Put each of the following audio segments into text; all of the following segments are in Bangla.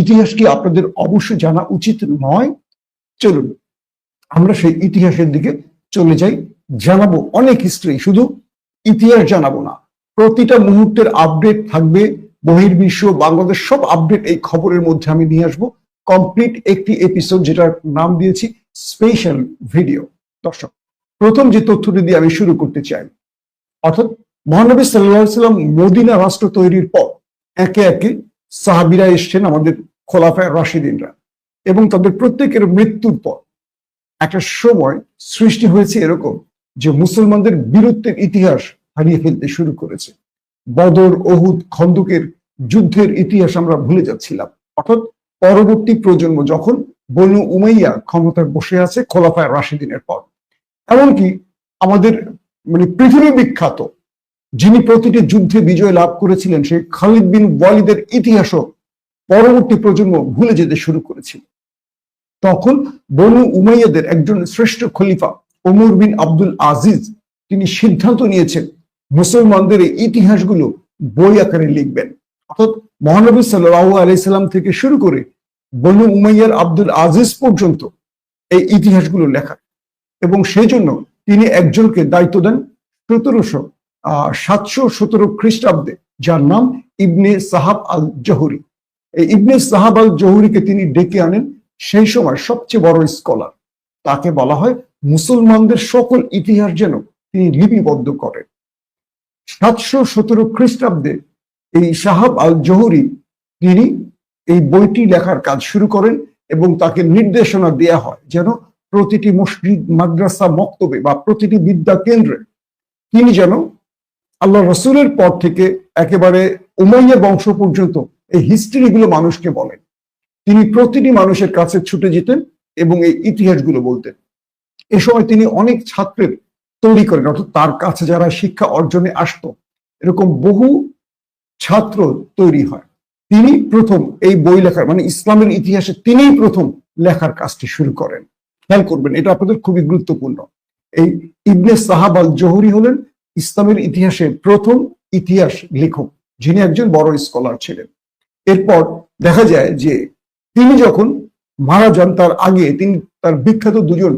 ইতিহাস কি আপনাদের অবশ্যই জানা উচিত নয়? চলুন, আমরা সেই ইতিহাসের দিকে চলে যাই। জানাব অনেক হিস্ট্রি শুধু ইতিহাস জানাব না। প্রতিটা মুহূর্তের আপডেট থাকবে। বহির্বিশ্ব, বাংলাদেশ, সব আপডেট এই খবরের মধ্যে আমি নিয়ে আসব। কমপ্লিট একটি এপিসোড যেটার নাম দিয়েছি স্পেশাল ভিডিও দর্শক, প্রথম যে তথ্যটি দিয়ে আমি শুরু করতে চাই, অর্থাৎ মহানবী সাল্লাহ সাল্লাম মদিনা রাষ্ট্র তৈরির পর একে একে সাহাবিরা এসছেন আমাদের খোলাফায় রাশিদিনরা। এবং তাদের প্রত্যেকের মৃত্যুর পর একটা সময় সৃষ্টি হয়েছে এরকম যে মুসলমানদের বীরত্বের ইতিহাস হারিয়ে ফেলতে শুরু করেছে। বদর অহুদ খন্দকের যুদ্ধের ইতিহাস আমরা ভুলে যাচ্ছিলাম। অর্থাৎ পরবর্তী প্রজন্ম যখন বনু উমাইয়া ক্ষমতায় বসে আছে খোলাফায় রাশিদিনের পর। এমনকি আমাদের মানে পৃথিবী বিখ্যাত যিনি প্রতিটি যুদ্ধে বিজয় লাভ করেছিলেন, সেই খালিদ বিন ওয়ালিদের ইতিহাসও পরবর্তী প্রজন্ম ভুলে যেতে শুরু করেছিল। তখন বনু উমাইয়াদের একজন শ্রেষ্ঠ খলিফা ওমর বিন আব্দুল আজিজ, তিনি সিদ্ধান্ত নিয়েছেন মুসলমানদের এই ইতিহাসগুলো বই আকারে লিখবেন। অর্থাৎ মহানবী সাল্লাহ আলাইসাল্লাম থেকে শুরু করে বনু উমাইয়ার আব্দুল আজিজ পর্যন্ত এই ইতিহাসগুলো লেখা। এবং সেই জন্য তিনি একজনকে দায়িত্ব দেন সতেরোশো সাতশো সতেরো খ্রিস্টাব্দে, যার নাম ইবনে সাহাব আল জহুরি এই ইবনে সাহাব আল জহুরিকে তিনি ডেকে আনেন সেই সময় সবচেয়ে বড় স্কলার। তাকে বলা হয় মুসলমানদের সকল ইতিহাস যেন তিনি লিপিবদ্ধ করেন। সাতশো সতেরো খ্রিস্টাব্দে এই সাহাব আল জহুরি তিনি এই বইটি লেখার কাজ শুরু করেন এবং তাকে নির্দেশনা দেয়া হয় যেন প্রতিটি মসজিদ, মাদ্রাসা, মক্তবে বা প্রতিটি বিদ্যা কেন্দ্রে তিনি যেন আল্লাহ রসুলের পর থেকে একেবারে উমাইয়া বংশ পর্যন্ত এই হিস্ট্রিগুলো মানুষকে বলেন। তিনি প্রতিটি মানুষের কাছে ছুটে যেতেন এবং এই ইতিহাসগুলো বলতেন। এ সময় তিনি অনেক ছাত্রের তৈরি করেন, অর্থাৎ তার কাছে যারা শিক্ষা অর্জনে আসত, এরকম বহু ছাত্র তৈরি হয়। তিনি প্রথম এই বই লেখার মানে ইসলামের ইতিহাসে তিনিই প্রথম লেখার কাজটি শুরু করেন। খেয়াল করবেন, এটা আপনাদের খুবই গুরুত্বপূর্ণ। এই ইবনে সাহাব আল জহুরি হলেন ইসলামের ইতিহাসের প্রথম ইতিহাস লেখক, যিনি একজন বড় স্কলার ছিলেন। এরপর দেখা যায় যে তিনি যখন মারা যান, তার আগে তিনি তার বিখ্যাত দুজন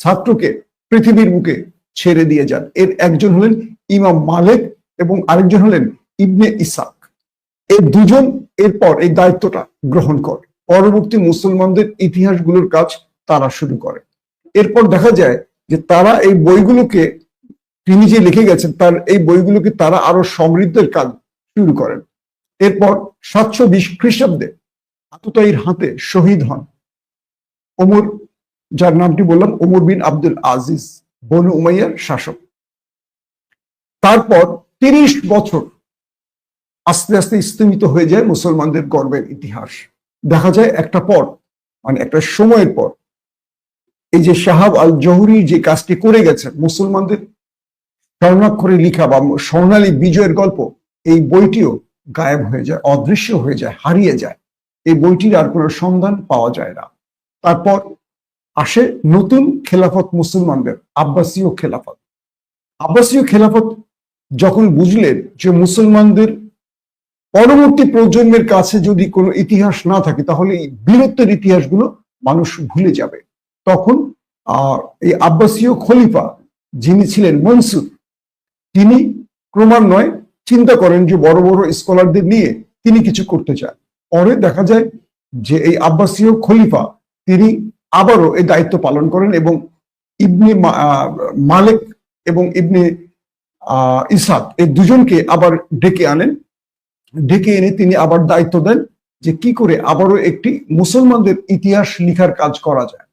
ছাত্রকে পৃথিবীর বুকে ছেড়ে দিয়ে যান। এর একজন হলেন ইমাম মালেক এবং আরেকজন হলেন ইবনে ইসাক। এই দুজন এরপর এই দায়িত্বটা গ্রহণ করে। পরবর্তী মুসলমানদের ইতিহাসগুলোর কাজ তারা শুরু করে। এরপর দেখা যায় যে তারা এই বইগুলোকে তিনি যে লিখে গেছেন, তার এই বইগুলোকে তারা আরও সমৃদ্ধের কাজ শুরু করেন। এরপর সাতশো বিশ খ্রিস্টাব্দে আততায়ীর হাতে শহীদ হন ওমর, যার নামটি বললাম ওমর বিন আব্দুল আজিজ, বনু উমাইয়ার শাসক। তারপর তিরিশ বছর আস্তে আস্তে স্থিমিত হয়ে যায় মুসলমানদের গর্বের ইতিহাস। দেখা যায় একটা পর মানে একটা সময়ের পর, এই যে শাহাব আল জহুরি যে কাজটি করে গেছেন, মুসলমানদের স্বর্ণাক্ষরে লিখা বা স্বর্ণালী বিজয়ের গল্প, এই বইটিও গায়েব হয়ে যায়, অদৃশ্য হয়ে যায়, হারিয়ে যায়। এই বইটির আর কোনো সন্ধান পাওয়া যায় না। তারপর আসে নতুন খেলাফত মুসলমানদের, আব্বাসীয় খেলাফত। আব্বাসীয় খেলাফত যখন বুঝলেন যে মুসলমানদের পরবর্তী প্রজন্মের কাছে যদি কোনো ইতিহাস না থাকে, তাহলে এই বীরত্বের ইতিহাসগুলো মানুষ ভুলে যাবে। তখন, আহ, এই আব্বাসীয় খলিফা যিনি ছিলেন মনসুর তিনি ক্রমান্বয়ে চিন্তা করেন যে বড় বড় স্কলারদের নিয়ে তিনি কিছু করতে চান। পরে দেখা যায় যে এই আব্বাসীয় খলিফা তিনি আবারও এই দায়িত্ব পালন করেন এবং ইবনে মালিক এবং ইবনে ইসাদ এই দুজনকে আবার ডেকে আনেন। ডেকে এনে তিনি আবার দায়িত্ব দেন যে কি করে আবারও একটি মুসলমানদের ইতিহাস লিখার কাজ করা যায়।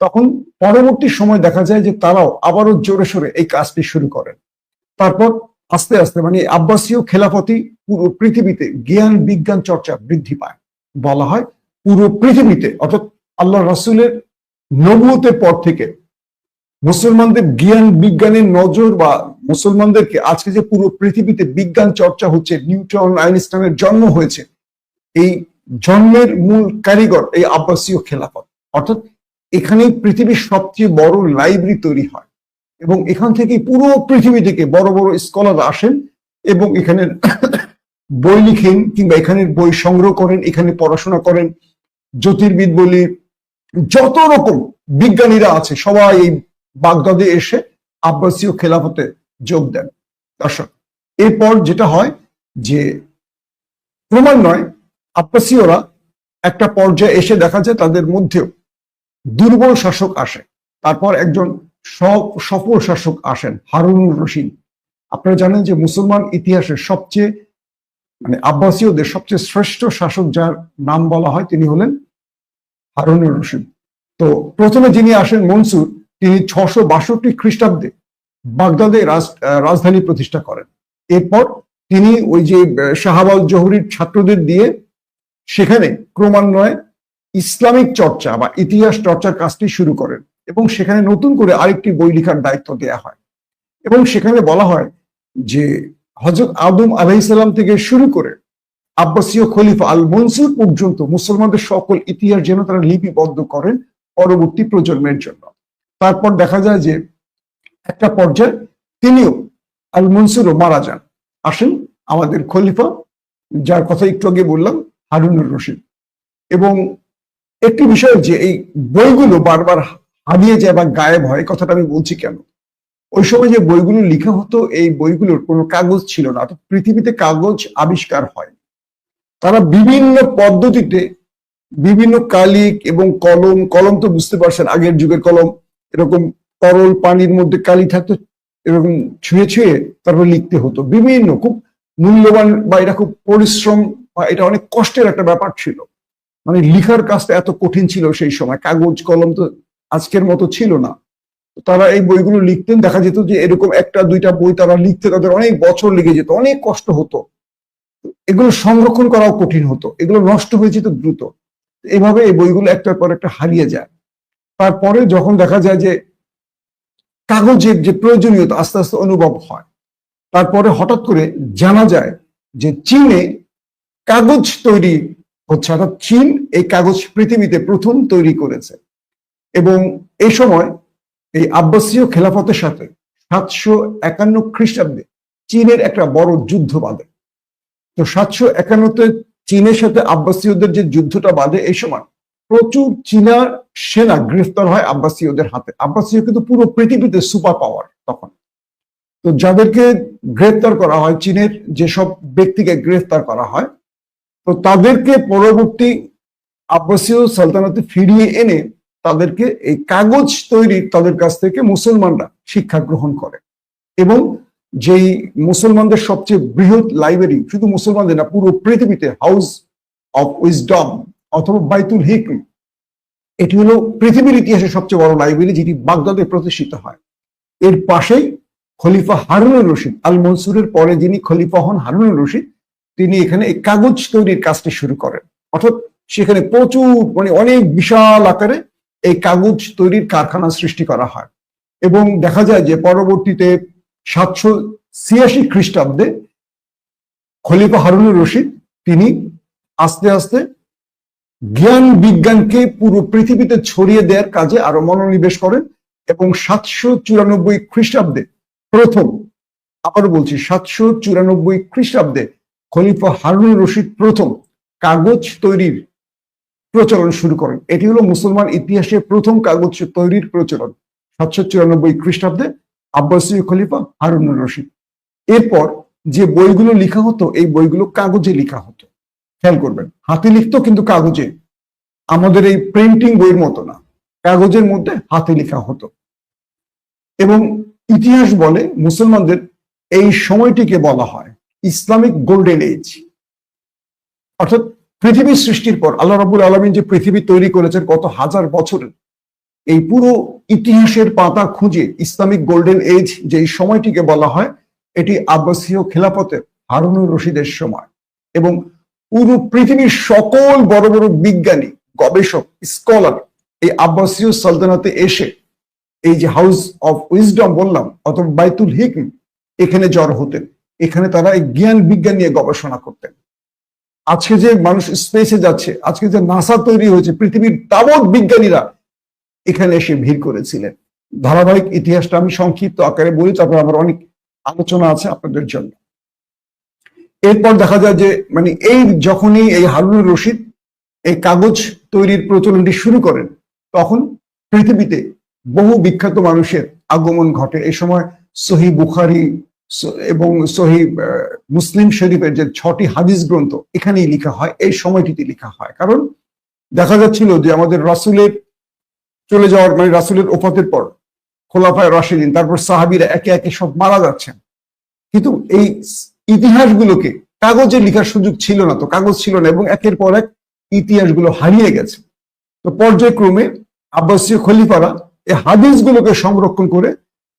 তখন পরবর্তী সময় দেখা যায় যে তারাও আবারও জোরে সোরে এই কাজটি শুরু করেন। তারপর আস্তে আস্তে মানে আব্বাসীয় খেলাফতি পুরো পৃথিবীতে জ্ঞান, বিজ্ঞান চর্চা বৃদ্ধি পায়। বলা হয় পুরো পৃথিবীতে, অর্থাৎ আল্লাহ রাসুলের নবুয়তের পর থেকে মুসলমানদের জ্ঞান, বিজ্ঞানের নজর বা মুসলমানদেরকে আজকে যে পুরো পৃথিবীতে বিজ্ঞান চর্চা হচ্ছে নিউটন আইনস্টাইনের জন্ম হয়েছে, এই জন্মের মূল কারিগর এই আব্বাসীয় খেলাফত অর্থাৎ এখানেই পৃথিবীর সবচেয়ে বড় লাইব্রেরি তৈরি হয়। এবং এখান থেকে পুরো পৃথিবী থেকে বড় বড় স্কলার আসেন এবং এখানে বই লিখেন কিংবা এখানের বই সংগ্রহ করেন, এখানে পড়াশোনা করেন। জ্যোতির্বিদ বলি, যত রকম বিজ্ঞানীরা আছে, সবাই এই বাগদাদে এসে আব্বাসীয় খেলাফতে যোগ দেন। দর্শক, এরপর যেটা হয় যে ক্রমান্বয়ে আব্বাসীয়রা একটা পর্যায়ে এসে দেখা যায় তাদের মধ্যেও দুর্বল শাসক আসে। তারপর একজন স- সফল শাসক আসেন হারুনুর রশিদ। আপনারা জানেন যে মুসলমান ইতিহাসের সবচেয়ে মানে আব্বাসীয়দের সবচেয়ে শ্রেষ্ঠ শাসক যার নাম বলা হয় তিনি হলেন হারুনুর রশিদ। তো প্রথমে যিনি আসেন মনসুর, তিনি ছশো বাষট্টি খ্রিস্টাব্দে বাগদাদে রাজধানী প্রতিষ্ঠা করেন। এরপর তিনি ওই যে শাহাবাল জহুরির ছাত্রদের দিয়ে সেখানে ক্রমান্বয়ে ইসলামিক চর্চা বা ইতিহাস চর্চার কাজটি শুরু করেন। এবং সেখানে নতুন করে আরেকটি বই লেখার দায়িত্ব দেয়া হয়। এবং সেখানে বলা হয় যে হজরত আদম আলাইসাল্লাম থেকে শুরু করে আব্বাসীয় খলিফা আল মনসুর পর্যন্ত মুসলমানদের সকল ইতিহাস যেন তারা লিপিবদ্ধ করেন পরবর্তী প্রজন্মের জন্য। তারপর দেখা যায় যে একটা পর্যায়ে তিনিও আল মনসুরও মারা যান। আসেন আমাদের খলিফা, যার কথা একটু আগে বললাম, হারুনুর রশিদ। এবং একটি বিষয় যে এই বইগুলো বারবার হারিয়ে যায় বা গায়েব হয় কথাটা আমি বলছি কেন? ওই সময় যে বইগুলো লেখা হতো, এই বইগুলোর কোনো কাগজ ছিল না, অর্থাৎ পৃথিবীতে কাগজ আবিষ্কার হয় তারা বিভিন্ন পদ্ধতিতে বিভিন্ন কালিক এবং কলম কলম তো বুঝতে পারছেন, আগের যুগের কলম, এরকম তরল পানির মধ্যে কালি থাকতো, এরকম ছুঁয়ে ছুঁয়ে তারপর লিখতে হতো। বিভিন্ন, খুব মূল্যবান বা এটা খুব পরিশ্রম বা এটা অনেক কষ্টের একটা ব্যাপার ছিল। মানে লিখার কাজটা এত কঠিন ছিল সেই সময়, কাগজ, কলম তো আজকের মতো ছিল না। তারা এই বইগুলো লিখতেন, দেখা যেত যে এরকম একটা, দুইটা বই তারা লিখতে তাদের অনেক বছর লেগে যেত, অনেক কষ্ট হতো। এগুলো সংরক্ষণ করাও কঠিন হতো, এগুলো নষ্ট হয়ে যেত দ্রুত। এভাবে এই বইগুলো একটার পর একটা হারিয়ে যায়। তারপরে যখন দেখা যায় যে কাগজের যে প্রয়োজনীয়তা আস্তে আস্তে অনুভব হয়, তারপরে হঠাৎ করে জানা যায় যে চীনে কাগজ তৈরি হচ্ছে, অর্থাৎ চীন এই কাগজ পৃথিবীতে প্রথম তৈরি করেছে। এবং এই সময় এই আব্বাসীয় খেলাফতের সাথে সাতশো একান্ন খ্রিস্টাব্দে চীনের একটা বড় যুদ্ধ বাঁধে। তো সাতশো একান্নতে চীনের সাথে আব্বাসীয়দের যে যুদ্ধটা বাঁধে এই সময় প্রচুর চীনা সেনা গ্রেফতার হয় আব্বাসীয়দের হাতে। আব্বাসীয় কিন্তু পুরো পৃথিবীতে সুপার পাওয়ার তখন। তো যাদেরকে গ্রেফতার করা হয়, চীনের যেসব ব্যক্তিকে গ্রেফতার করা হয়, তো তাদেরকে পরবর্তী আব্বাসীয় সালতানাতে ফিরিয়ে এনে তাদেরকে এই কাগজ তৈরি তাদের কাছ থেকে মুসলমানরা শিক্ষা গ্রহণ করে। এবং যেই মুসলমানদের সবচেয়ে বৃহৎ লাইব্রেরি শুধু মুসলমানদের না, পুরো পৃথিবীতে হাউস অফ উইজডম অথবা বাইতুল হিকম, এটি হলো পৃথিবীর ইতিহাসে সবচেয়ে বড় লাইব্রেরি যেটি বাগদাদে প্রতিষ্ঠিত হয়। এর পাশেই খলিফা হারুনুর রশিদ, আল মনসুরের পরে যিনি খলিফা হন হারুনুর রশিদ, তিনি এখানে এই কাগজ তৈরির কাজটি শুরু করেন। অর্থাৎ সেখানে প্রচুর মানে অনেক বিশাল আকারে এই কাগজ তৈরির কারখানা সৃষ্টি করা হয়। এবং দেখা যায় যে পরবর্তীতে সাতশো ছিয়াশি খ্রিস্টাব্দে খলিফা হারুনুর রশিদ তিনি আস্তে আস্তে জ্ঞান বিজ্ঞানকে পুরো পৃথিবীতে ছড়িয়ে দেওয়ার কাজে আরও মনোনিবেশ করেন এবং সাতশো চুরানব্বই খ্রিস্টাব্দে প্রথম, আবারও বলছি, সাতশো চুরানব্বই খ্রিস্টাব্দে খলিফা হারুনুর রশিদ প্রথম কাগজ তৈরির প্রচলন শুরু করেন। এটি হলো মুসলমান ইতিহাসে প্রথম কাগজ তৈরির প্রচলন, সাতশো চুরানব্বই খ্রিস্টাব্দে আব্বাসীয় খলিফা হারুনুর রশিদ। এরপর যে বইগুলো লেখা হতো, এই বইগুলো কাগজে লেখা হতো। খেয়াল করবেন, হাতে লিখতো কিন্তু কাগজে। আমাদের এই প্রিন্টিং বইয়ের মতো না, কাগজের মধ্যে হাতে লেখা হতো। এবং ইতিহাস বলে মুসলমানদের এই সময়টিকে বলা হয় ইসলামিক গোল্ডেন এজ। অর্থাৎ পৃথিবীর সৃষ্টির পর আল্লাহ রাবুল আলমিন যে পৃথিবী তৈরি করেছেন কত হাজার বছরের এই পুরো ইতিহাসের পাতা খুঁজে ইসলামিক গোল্ডেন এজ যে সময়টিকে বলা হয়, এটি আব্বাসীয় খেলাপথের হারুনুর রশিদের সময় এবং পুরো পৃথিবীর সকল বড় বড় বিজ্ঞানী, গবেষক, স্কলার এই আব্বাসীয় সালতানাতে এসে এই যে হাউস অফ উইজডম বললাম অথবা বাইতুল হিকম, এখানে জড় হতেন। এখানে তারা জ্ঞান বিজ্ঞান নিয়ে গবেষণা করতেন। আজকে যে মানুষ স্পেসে যাচ্ছে, আজকে যে নাসা তৈরি হয়েছে, পৃথিবীর তাবৎ বিজ্ঞানীরা এখানে এসে ভিড় করেছিলেন। ধারাবাহিক ইতিহাসটা আমি সংক্ষিপ্ত আকারে বলি, তারপর আমার অনেক আলোচনা আছে আপনাদের জন্য। এরপর দেখা যায় যে মানে এই যখনই এই হারুনুর রশিদ এই কাগজ তৈরির প্রচলনটি শুরু করেন, তখন পৃথিবীতে বহু বিখ্যাত মানুষের আগমন ঘটে। এই সময় সহি বুখারি এবং সহি মুসলিম শরীফের যে ছটি হাদিস গ্রন্থ, এখানেই লেখা হয়, এই সময়টিতে লেখা হয়। কারণ দেখা যাচ্ছিল যে আমাদের রাসুলের চলে যাওয়ার মানে রাসুলের ওফাতের পর খোলাফায় রাশিদিন, তারপর সাহাবিরা একে একে সব মারা যাচ্ছেন। কিন্তু এই ইতিহাসগুলোকে কাগজে লেখার সুযোগ ছিল না তো, কাগজ ছিল না, এবং একের পর এক ইতিহাসগুলো হারিয়ে গেছে। তো পর্যায়ক্রমে আব্বাসীয় খলিফারা এই হাদিসগুলোকে সংরক্ষণ করে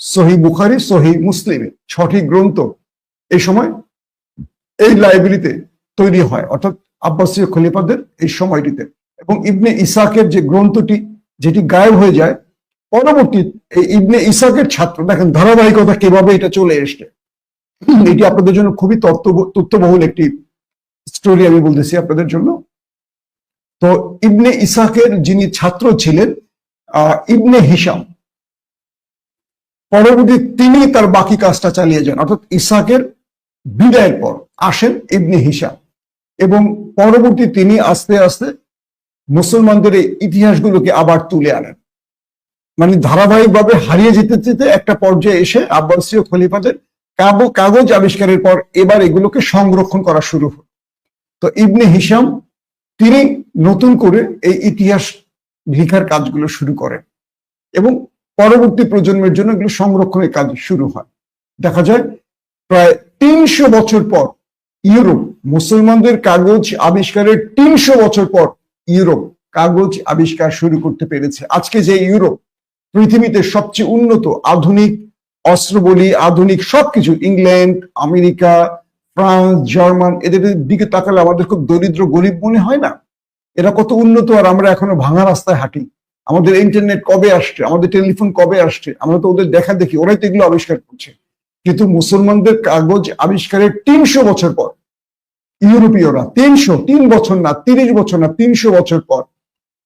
সহি বুখারি সহি মুসলিমে। ছটি গ্রন্থ এই সময় এই লাইব্রেরিতে তৈরি হয়। অর্থাৎ আব্বাসীয় খলিফাদের এই সময়টিতে। এবং ইবনে ইসাকের যে গ্রন্থটি যেটি গায়েব হয়ে যায় পরবর্তী এই ইবনে ইসাকের ছাত্র দেখেন ধারাবাহিকতা কীভাবে এটা চলে এসছে। এটি আপনাদের জন্য খুবই তথ্য তথ্যবহুল একটি স্টোরি আমি বলতেছি আপনাদের জন্য। তো ইবনে ইসাকের যিনি ছাত্র ছিলেন আহ, ইবনে হিসাম পরবর্তী তিনি তার বাকি কাজটা চালিয়ে যান। অর্থাৎ ইসাকের বিদায়ের পর আসেন ইবনে হিসাম এবং পরবর্তী তিনি আস্তে আস্তে মুসলমানদের এই ইতিহাসগুলোকে আবার তুলে আনেন। মানে ধারাবাহিকভাবে হারিয়ে যেতে যেতে একটা পর্যায়ে এসে আব্বাসীয় খলিফাদের কাগজ আবিষ্কারের পর এবার এগুলোকে সংরক্ষণ করা শুরু হলো। তো ইবনে হিসাম তিনি নতুন করে এই ইতিহাস লেখার কাজগুলো শুরু করেন। এবং পরবর্তী প্রজন্মের জন্য এগুলো সংরক্ষণের কাজ শুরু হয়। দেখা যায়, প্রায় তিনশো বছর পর ইউরোপ, মুসলমানদের কাগজ আবিষ্কারের তিনশো বছর পর ইউরোপ কাগজ আবিষ্কার শুরু করতে পেরেছে। আজকে যে ইউরোপ পৃথিবীতে সবচেয়ে উন্নত আধুনিক অস্ত্র বলি, আধুনিক সবকিছু, ইংল্যান্ড, আমেরিকা, ফ্রান্স, জার্মান, এদের দিকে তাকালে আমাদের খুব দরিদ্র গরিব মনে হয় না? এরা কত উন্নত আর আমরা এখনও ভাঙা রাস্তায় হাঁটি। আমাদের ইন্টারনেট কবে আসছে? আমাদের টেলিফোন কবে আসছে? আমরা তো ওদের দেখা দেখি, ওরাই তো এগুলো আবিষ্কার করছে। কিন্তু মুসলমানদের কাগজ আবিষ্কারের তিনশো বছর পর, ইউরোপীয়রা তিনশো, তিন বছর না, তিরিশ বছর না, তিনশো বছর পর,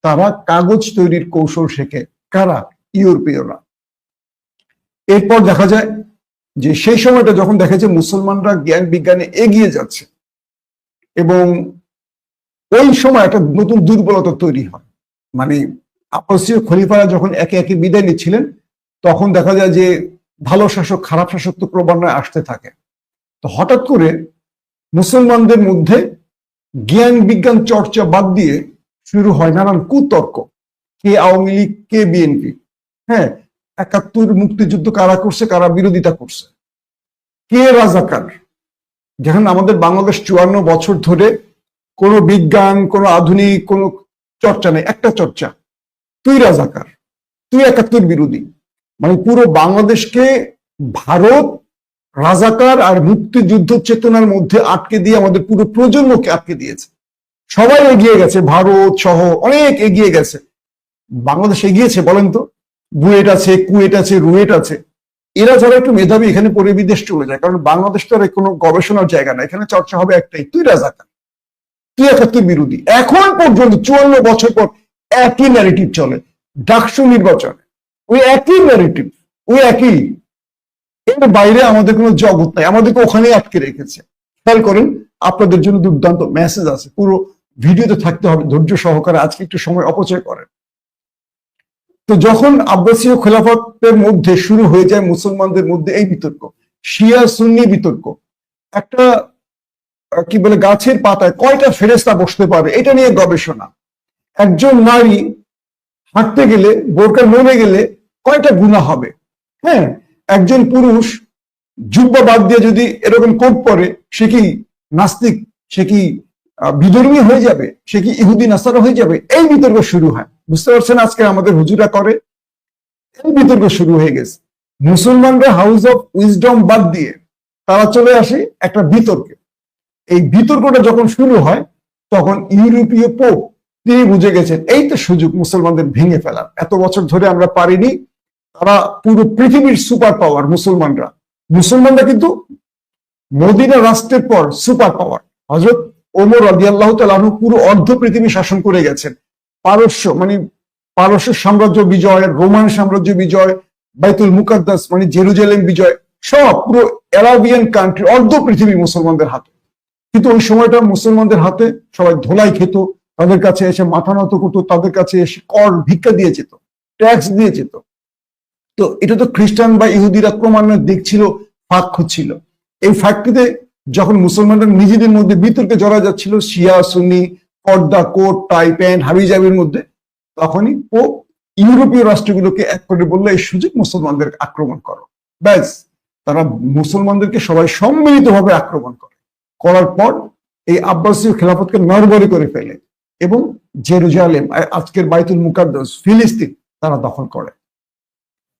তারা কাগজ তৈরির কৌশল শেখে। কারা? ইউরোপীয়রা। এরপর দেখা যায় যে সেই সময়টা যখন দেখা যায় মুসলমানরা জ্ঞান বিজ্ঞানে এগিয়ে যাচ্ছে এবং ওই সময় একটা নতুন দুর্বলতা তৈরি হয়। মানে আপসীয় খলিফারা যখন একে একে বিদায় নিচ্ছিলেন, তখন দেখা যায় যে ভালো শাসক, খারাপ শাসক তো ক্রমান্বয়ে আসতে থাকে। তো হঠাৎ করে মুসলমানদের মধ্যে জ্ঞান বিজ্ঞান চর্চা বাদ দিয়ে শুরু হয় নানান কুতর্ক। কে আওয়ামী লীগ, কে বিএনপি। হ্যাঁ একাত্তর মুক্তিযুদ্ধ কারা করছে, কারা বিরোধিতা করছে? কে রাজাকার? যেখানে আমাদের বাংলাদেশ চুয়ান্ন বছর ধরে কোনো বিজ্ঞান, কোনো আধুনিক, কোনো চর্চা নেই, একটা চর্চা। তুই রাজাকার তুই একাত্তর বিরোধী। মানে পুরো বাংলাদেশকে ভারত রাজাকার আর মুক্তিযুদ্ধ চেতনার মধ্যে আটকে দিয়ে আমাদের পুরো প্রজন্মকে আটকে দিয়েছে। সবাই এগিয়ে গেছে, ভারত সহ অনেক এগিয়ে গেছে। বাংলাদেশ এগিয়েছে বলেন তো? বুয়েট আছে, কুয়েট আছে, রুয়েট আছে। এরা যারা একটু মেধাবী, এখানে পরে বিদেশ চলে যায়। কারণ বাংলাদেশ তো আর কোনো গবেষণার জায়গা না। এখানে চর্চা হবে একটাই তুই রাজাকার তুই একাত্তর বিরোধী। এখন পর্যন্ত চুয়ান্ন বছর পর একই ন্যারেটিভ চলে, ডাকসু নির্বাচনে। ওই একই ন্যারেটিভ ওই একই এর বাইরে আমাদের কোনো জগৎ নাই, আমাদেরকে ওখানেই আটকে রেখেছে। খেয়াল করেন, আপনাদের জন্য দুর্দান্ত মেসেজ আছে, পুরো ভিডিওতে থাকতে হবে, ধৈর্য সহকারে আজকে একটু সময় অপচয় করেন। তো যখন আব্বাসীয় খেলাফতের মধ্যে শুরু হয়ে যায় মুসলমানদের মধ্যে এই বিতর্ক, শিয়া সুন্নি বিতর্ক, একটা, কি বলে, গাছের পাতায় কয়টা ফেরেস্তা বসতে পারে এটা নিয়ে গবেষণা। একজন নারী হাঁটতে গেলে বোরকা নড়ে গেলে কয়টা গুণা হবে? হ্যাঁ একজন পুরুষ জুব্বা বাদ দিয়ে যদি এরকম কোট পরে, সে কি নাস্তিক? সে কি বিধর্মী হয়ে যাবে? সে কি ইহুদি, নাসারা হয়ে যাবে? এই বিতর্ক শুরু হয়। বুঝতে পারছেন আজকে আমাদের হুজুরা করে? এই বিতর্ক শুরু হয়ে গেছে। মুসলমানরা হাউস অফ উইজডম বাদ দিয়ে তারা চলে আসে একটা বিতর্কে। এই বিতর্কটা যখন শুরু হয়, তখন ইউরোপীয় পোপ তিনি বুঝে গেছেন, এই তো সুযোগ মুসলমানদের ভেঙে ফেলার। এত বছর ধরে আমরা পারিনি, তারা পুরো পৃথিবীর সুপার পাওয়ার মুসলমানরা। মুসলমানরা কিন্তু মদিনা রাষ্ট্রের পর সুপার পাওয়ার হজরত ওমর রাদিয়াল্লাহ তালু পুরো অর্ধ পৃথিবী শাসন করে গেছেন। পারস্য মানে পারস্য সাম্রাজ্য বিজয়, রোমান সাম্রাজ্য বিজয়, বাইতুল মুকাদ্দাস মানে জেরুজালেম বিজয়, সব পুরো অ্যারাবিয়ান কান্ট্রি অর্ধ পৃথিবী মুসলমানদের হাতে। কিন্তু ওই সময়টা মুসলমানদের হাতে সবাই ধোলাই খেত তাদের কাছে এসে মাথা নত করতো, তাদের কাছে এসে কর ভিক্ষা দিয়ে যেত ট্যাক্স দিয়ে যেত। তো এটা তো খ্রিস্টান বা ইহুদিরা ক্রমান্বয়ে দেখছিল, ফাঁক খুঁজছিল। এই ফাঁকটিতে যখন মুসলমানরা নিজেদের মধ্যে বিতর্কে জড়া যাচ্ছিল, শিয়া, সুন্নি, পর্দা, কোট, টাই, প্যান্ট, হাবিজাবির মধ্যে, তখনই ও ইউরোপীয় রাষ্ট্রগুলোকে এক করে বলল, এই সুযোগ মুসলমানদের আক্রমণ করো। ব্যাস, তারা মুসলমানদেরকে সবাই সম্মিলিতভাবে আক্রমণ করে। করার পর এই আব্বাসীয় খেলাফতকে নরবরি করে ফেলে। এবং জেরুজালেম আজকের বাইতুল মুকাদ্দাস, ফিলিস্তিন তারা দখল করে।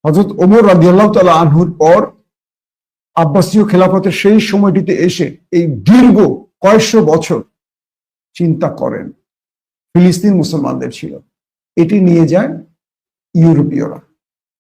হজরত ওমর রাজিয়াল্লাহ তালা আনহুর পর আব্বাসীয় খেলাফতের সেই সময়টিতে এসে এই দীর্ঘ কয়েকশো বছর চিন্তা করেন। ফিলিস্তিন মুসলমানদের ছিল। এটি নিয়ে যায় ইউরোপীয়রা।